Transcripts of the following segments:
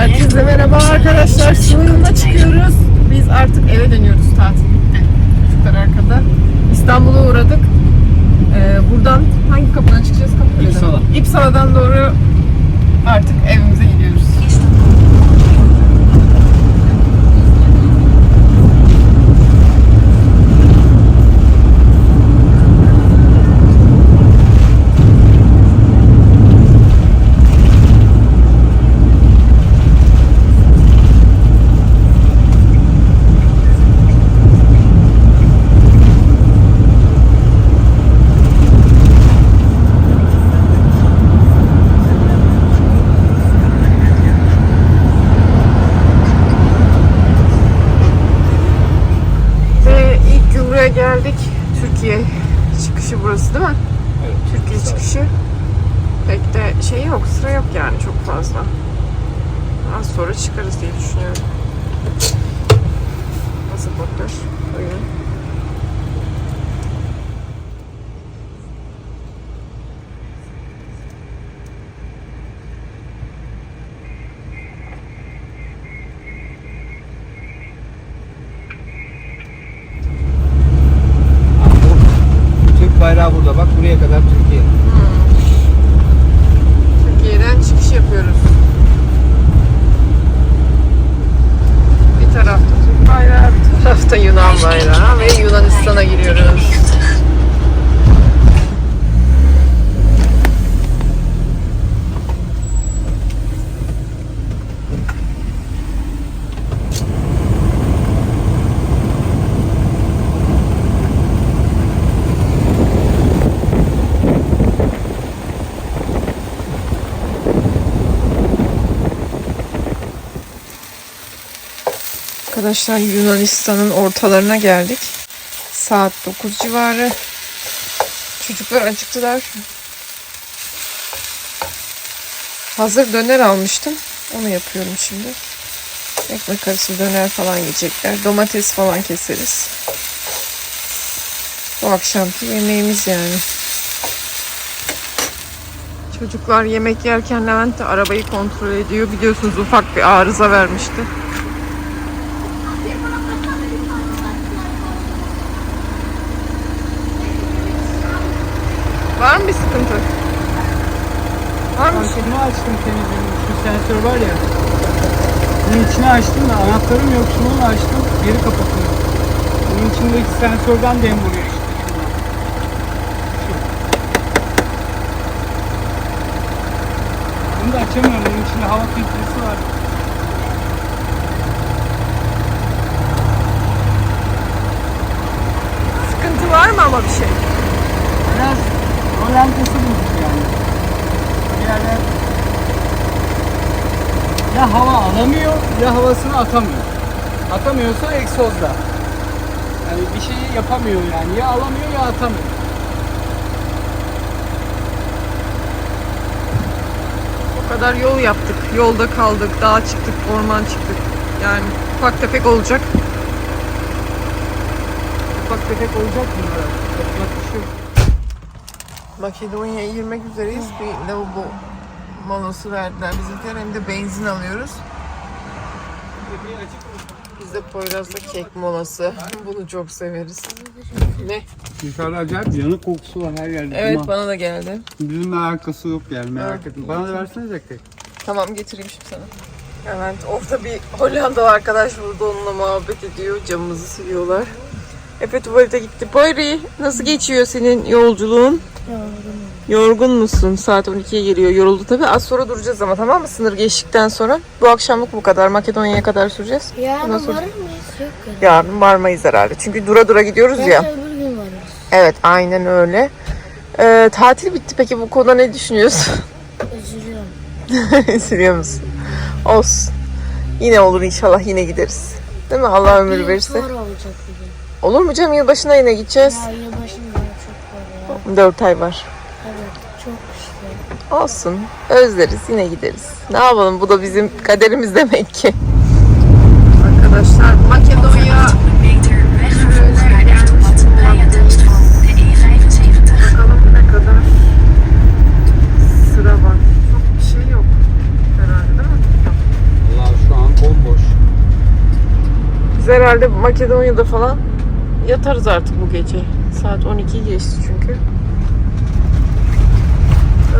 Herkese merhaba arkadaşlar. Yoluna çıkıyoruz. Biz artık eve dönüyoruz. Tatil bitti. Çocuklar arkada. İstanbul'a uğradık. Ee, buradan hangi kapıdan çıkacağız? Kapı İpsala. İpsala'dan doğru artık evimize gidiyoruz. Arkadaşlar Yunanistan'ın ortalarına geldik. Saat 9 civarı. Çocuklar acıktılar. Hazır döner almıştım. Onu yapıyorum şimdi. Ekmek arası döner falan yiyecekler. Domates falan keseriz. Bu akşamki yemeğimiz yani. Çocuklar yemek yerken Levent de arabayı kontrol ediyor. Biliyorsunuz ufak bir arıza vermişti. Var mı bir sıkıntı? Var mı? Marketimi açtım temizledim. Şu sensör var ya. Bunun içine açtım da anahtarım yok. Şunu açtım. Geri kapatıyorum. Bunun içindeki sensörden dem vuruyor işte. Bunu da açamıyorum. Bunun içinde hava filtresi var. Sıkıntı var mı ama bir şey? Biraz oryantesi bozuk yani. Bir yerden ya hava alamıyor ya havasını atamıyor. Atamıyorsa egzozda. Yani bir şeyi yapamıyor yani. Ya alamıyor ya atamıyor. O kadar yol yaptık. Yolda kaldık. Dağa çıktık. Orman çıktık. Yani ufak tefek olacak. Ufak tefek olacak bunlara. Yapacak bir şey yok. Makedonya'ya girmek üzereyiz. Bir lavabo molası verdiler bizimkiler. Hem de benzin alıyoruz. Biz de Poyraz'da kek molası. Bunu çok severiz. Ne? Yukarıda acayip yanık kokusu var her yerde. Evet Ama bana da geldi. Bizimle alakası yok yani merak etme. Bana da versene kek. Tamam getireyim şimdi sana. Evet orada bir Hollandalı arkadaş burada onunla muhabbet ediyor. Camımızı siliyorlar. Efe tuvalete gitti. Bayri nasıl geçiyor senin yolculuğun? Yorgun musun? Saat 12'ye geliyor. Yoruldu tabii. Az sonra duracağız ama tamam mı? Sınır geçtikten sonra. Bu akşamlık bu kadar. Makedonya'ya kadar süreceğiz. Yarın Nasıl? var mıyız? Yok yani. Yarın varmayız herhalde. Çünkü dura dura gidiyoruz ya. Belki öbür gün varız. Evet aynen öyle. Ee, tatil bitti. Peki bu konuda ne düşünüyorsun? Üzülüyorum. Üzülüyor musun? Olsun. Yine olur inşallah yine gideriz. Değil mi? Allah ömür Bir verirse. Sonra olacak bugün. Olur mu canım? Yılbaşına yine gideceğiz. Ya yılbaşında çok var ya. 4 ay var. Evet çok işte. Olsun. Özleriz. Yine gideriz. Ne yapalım? Bu da bizim kaderimiz demek ki. Arkadaşlar Makedonya bakalım ne kadar sıra var. Çok bir şey yok herhalde değil mi? herhalde Makedonya'da falan yatarız artık bu gece. Saat 12 geçti çünkü.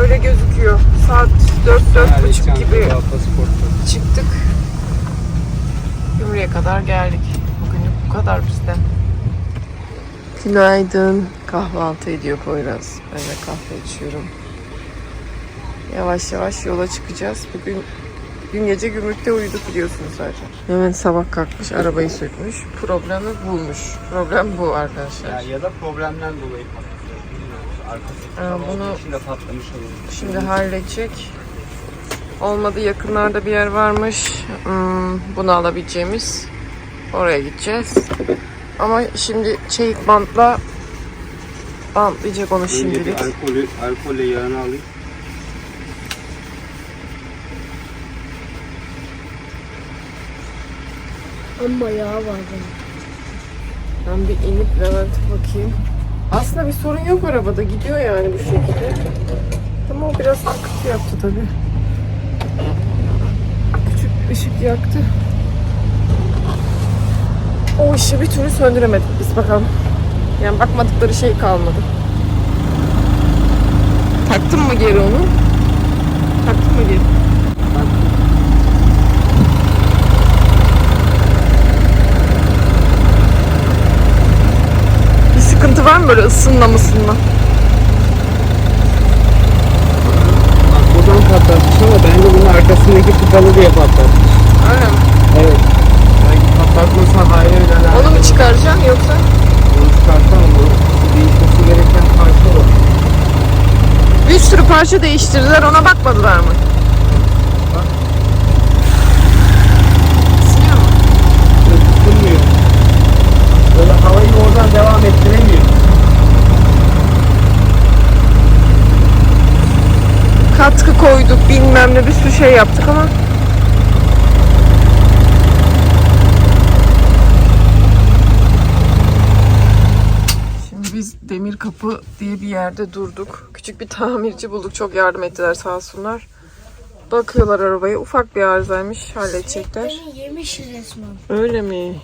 Öyle gözüküyor. Saat 4-4.30 gibi çıktık. Gümrüğe kadar geldik. Bugünlük bu kadar bizden. Günaydın. Kahvaltı ediyor Poyraz. Ben de kahve içiyorum. Yavaş yavaş yola çıkacağız. Bugün dün gece gümrükte uyuduk biliyorsunuz zaten. Hemen sabah kalkmış, arabayı sökmüş. Problemi bulmuş. Problem bu arkadaşlar. Ya, ya da problemden dolayı. Arkası Ha, olduğu bunu- patlamış olabilir. Şimdi halledecek. Olmadı yakınlarda bir yer varmış. Hmm, bunu alabileceğimiz. Oraya gideceğiz. Ama şimdi çelik bantla bantlayacak onu Önce bir alkolü, alkolle yağını alayım. Ama yağ var. Ben bir inip Levent'e bakayım. Aslında bir sorun yok arabada. Gidiyor yani bu şekilde. Ama o biraz sıkıntı yaptı tabii. Küçük ışık yaktı. O ışığı bir türlü söndüremedik biz bakalım. Yani bakmadıkları şey kalmadı. Taktın mı geri onu? Taktın mı geri? Sıkıntı var mı böyle ısınma mısınma? Bak buradan patlatmış ama bence bunun arkasındaki tıkalı diye patlatmış. Öyle mi? Evet. Sanki patlatmasa hayır öyle. Onu mu çıkaracaksın yoksa? Onu çıkartamam. O değişmesi gereken parça o. Bir sürü parça değiştirdiler ona bakmadılar mı? Isınıyor mu? Tutulmuyor. Böyle havayı oradan devam ettiremiyor. Katkı koyduk bilmem ne bir sürü şey yaptık ama Şimdi biz Demir Kapı diye bir yerde durduk. Küçük bir tamirci bulduk. Çok yardım ettiler sağ olsunlar. Bakıyorlar arabaya. Ufak bir arızaymış. Halledecekler. Beni yemiş resmen. Öyle mi?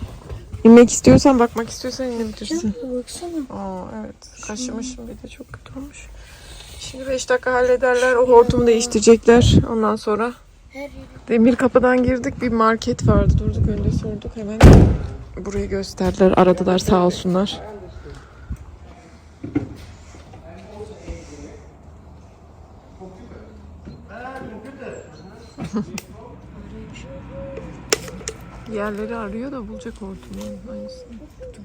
İnmek istiyorsan, bakmak istiyorsan inebilirsin. Baksana. Aa evet. Kaşımışım bir de çok kötü olmuş. Şimdi 5 dakika hallederler. O hortumu değiştirecekler. Ondan sonra demir kapıdan girdik. Bir market vardı. Durduk önde sorduk hemen. Burayı gösterdiler. Aradılar sağ olsunlar. Yerleri arıyor da bulacak hortumun aynısını. Burada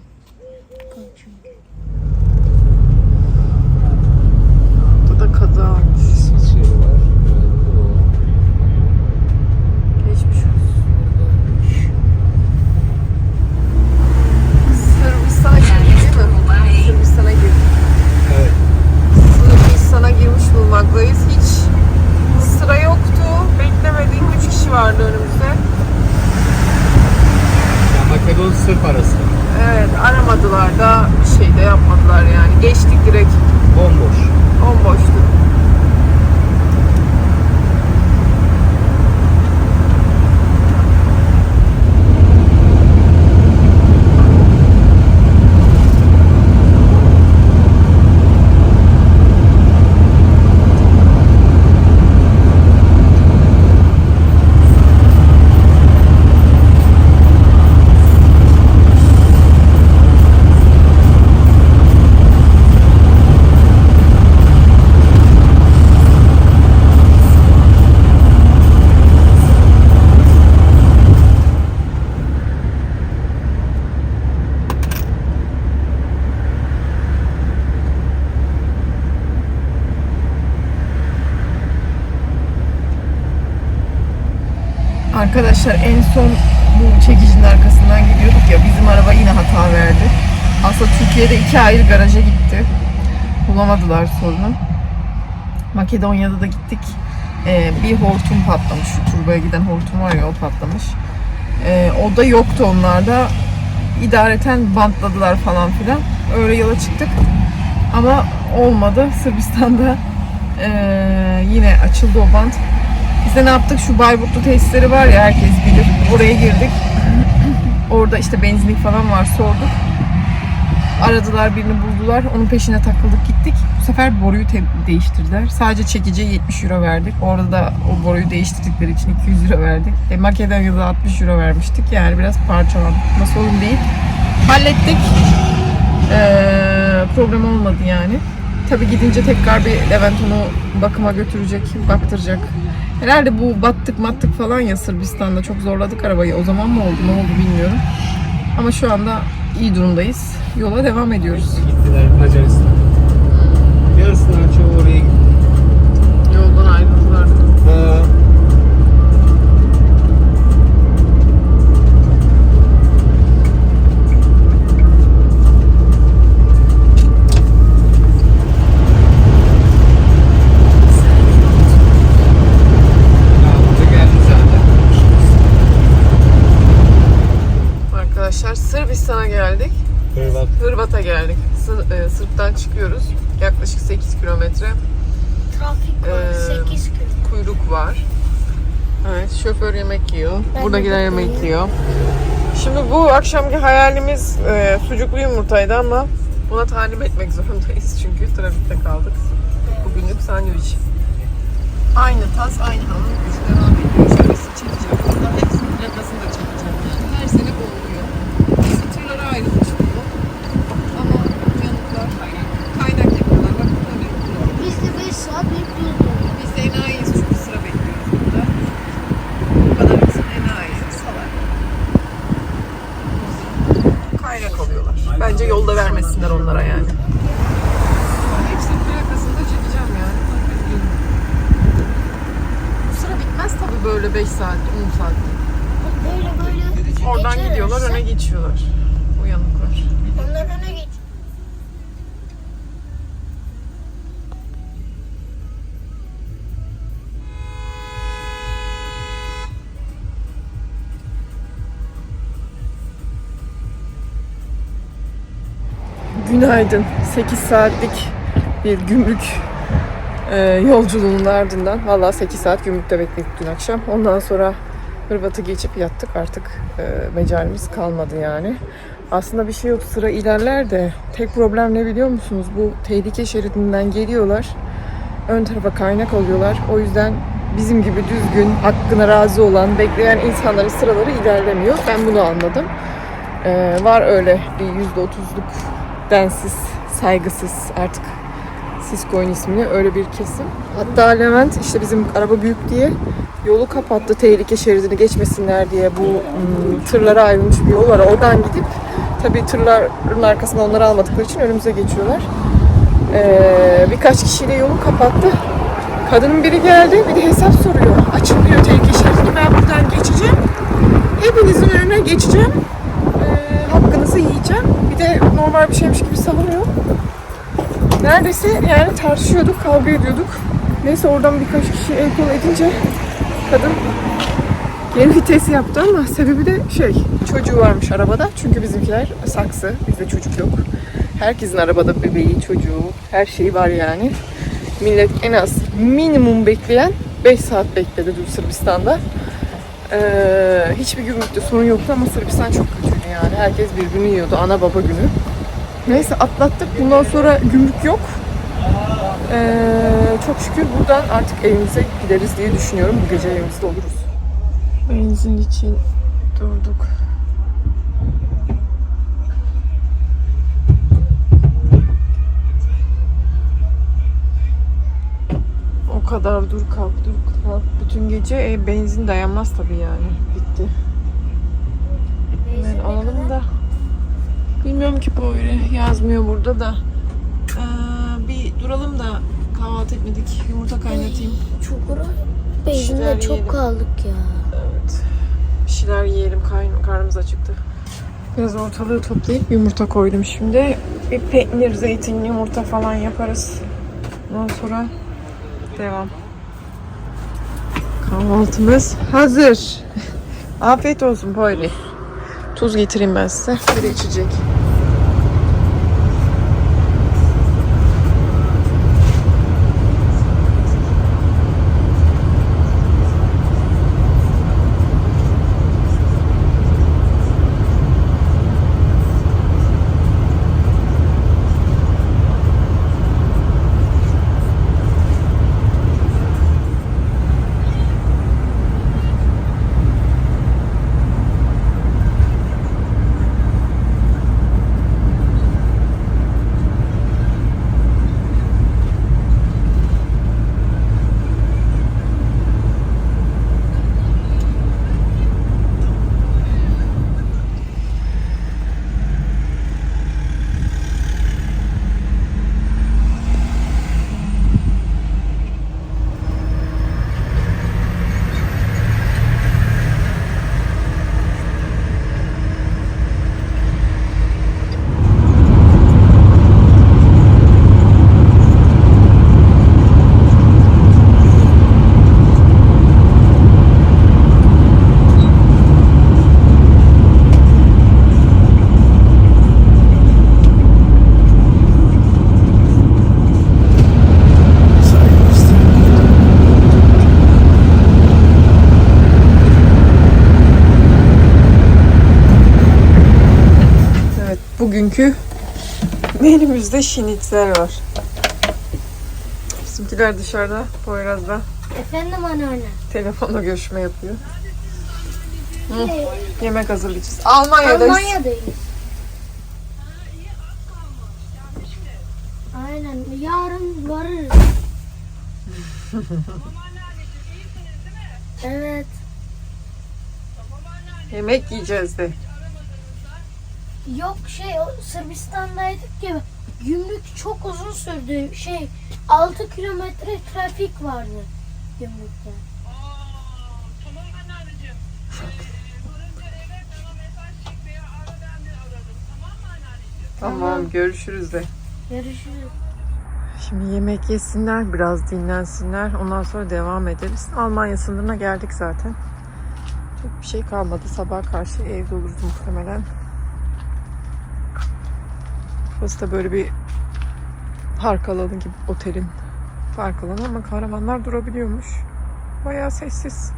da kaza olmuş. Şey var. Geçmiş olsun. Sırbistan'a girdik değil mi? Sırbistan'a girdik. Evet. Sırbistan'a girmiş bulmaktayız. Hiç sıra yoktu. Beklemediğim 3 kişi vardı önümüzde. Ya Makedon Sırp arası. Evet aramadılar da bir şey de yapmadılar yani. Geçtik direkt. Bomboş. Bomboştu. Arkadaşlar en son bu çekicinin arkasından gidiyorduk ya bizim araba yine hata verdi. Aslında Türkiye'de iki ayrı garaja gitti. Bulamadılar sorunu. Makedonya'da da gittik. Ee, bir hortum patlamış. Şu turbaya giden hortum var ya o patlamış. Ee, o da yoktu onlarda. İdareten bantladılar falan filan. Öyle yola çıktık. Ama olmadı. Sırbistan'da ee, yine açıldı o bant. Biz de ne yaptık? Şu Bayburtlu tesisleri var ya herkes bilir. Oraya girdik. Orada işte benzinlik falan var sorduk. Aradılar birini buldular. Onun peşine takıldık gittik. Bu sefer boruyu değiştirdiler. Sadece çekiciye 70 euro verdik. Orada da o boruyu değiştirdikleri için 200 euro verdik. E, Makedonya'da 60 euro vermiştik. Yani biraz parçalandık. Ama sorun değil. Hallettik. Ee, problem olmadı yani. Tabii gidince tekrar bir Levent onu bakıma götürecek, baktıracak. Herhalde bu battık mattık falan ya Sırbistan'da çok zorladık arabayı. O zaman mı oldu ne oldu bilmiyorum. Ama şu anda iyi durumdayız. Yola devam ediyoruz. Gittiler Macaristan. Şoför yemek yiyor. Ben Buradakiler yemek yiyor. Şimdi bu akşamki hayalimiz e, sucuklu yumurtaydı ama buna talim etmek zorundayız çünkü trafikte kaldık. Bugünlük sandviç. Aynı tas, aynı hamur gücü devam ediyor. Şöylesi çekeceğim. Bunların hepsinin plakasını da çekeceğim. Yani her sene bu oluyor. Tırlara ayrılmış bu. Ama yanıklar hayır. Kaynak yapıyorlar. Bak ne yapıyorlar. Biz de 5 saat bekliyoruz. Biz de enayiyiz çünkü sıra bekliyoruz burada. Bu kadar bizim enayi, salak. Kaynak alıyorlar. Bence yolda vermesinler onlara yani. Hepsinin plakasını da çekeceğim yani. Bu sıra bitmez tabii böyle 5 saat, 10 saat. Böyle böyle Oradan gidiyorlar, öne geçiyorlar. Uyanıklar. Günaydın. 8 saatlik bir gümrük e, yolculuğunun ardından valla 8 saat gümrükte bekledik dün akşam. Ondan sonra Hırvat'ı geçip yattık artık e, mecalimiz kalmadı yani. Aslında bir şey yok sıra ilerler de tek problem ne biliyor musunuz? Bu tehlike şeridinden geliyorlar. Ön tarafa kaynak alıyorlar. O yüzden bizim gibi düzgün, hakkına razı olan, bekleyen insanların sıraları ilerlemiyor. Ben bunu anladım. E, var öyle bir %30'luk densiz, saygısız artık Sisko'nun ismini öyle bir kesim. Hatta Levent işte bizim araba büyük diye yolu kapattı tehlike şeridini geçmesinler diye bu ım, tırlara ayrılmış bir yol var. Oradan gidip tabii tırların arkasına onları almadıkları için önümüze geçiyorlar. Ee, birkaç kişiyle yolu kapattı. Kadının biri geldi bir de hesap soruyor. Açın tehlike şeridini ben buradan geçeceğim. Hepinizin önüne geçeceğim. Ee, hakkınızı yiyeceğim. Bir de normal bir şeymiş gibi savunuyor. Neredeyse yani tartışıyorduk, kavga ediyorduk. Neyse oradan birkaç kişi el kol edince kadın geri vites yaptı ama sebebi de şey çocuğu varmış arabada. Çünkü bizimkiler saksı, bizde çocuk yok. Herkesin arabada bebeği, çocuğu, her şeyi var yani. Millet en az minimum bekleyen 5 saat bekledi dün Sırbistan'da. Ee, hiçbir gümrükte sorun yoktu ama Sırbistan çok kötüydü yani. Herkes birbirini yiyordu. Ana baba günü. Neyse atlattık. Bundan sonra gümrük yok. Ee, çok şükür buradan artık evimize gideriz diye düşünüyorum. Bu gece evimizde oluruz. Benzin için durduk. O kadar dur kalk dur kalk. Bütün gece e, benzin dayanmaz tabii yani. Bitti. Hemen alalım. Bilmiyorum ki böyle yazmıyor burada da. Ee, bir duralım da kahvaltı etmedik. Yumurta kaynatayım. Çukura. şeyler Benzinde çok yiyelim. kaldık ya. Evet. Bir şeyler yiyelim. Karn, karnımız acıktı. Biraz ortalığı toplayıp yumurta koydum şimdi. Bir peynir, zeytin, yumurta falan yaparız. Ondan sonra devam. Kahvaltımız hazır. Afiyet olsun Poyri. Tuz getireyim ben size. Bir içecek. Bugünkü menümüzde şinitzel var. Bizimkiler dışarıda, Poyraz'da Efendim anneanne. telefonla görüşme yapıyor. Şey, Yemek hazırlayacağız. Almanya'dayız. Almanya'dayız. Aynen. Yarın varırız. evet. Yemek yiyeceğiz de. Yok şey o Sırbistan'daydık ya. Gümrük çok uzun sürdü. Şey 6 kilometre trafik vardı gümrükte. Tamam. Ee, varınca eve bana mesaj çek veya ara ben de ararım. Tamam mı anneanneciğim? Tamam, görüşürüz de. Görüşürüz. Şimdi yemek yesinler, biraz dinlensinler. Ondan sonra devam ederiz. Almanya sınırına geldik zaten. Çok bir şey kalmadı. Sabah karşı evde oluruz muhtemelen. Burası da böyle bir park alanı gibi otelin park alanı ama karavanlar durabiliyormuş. Bayağı sessiz.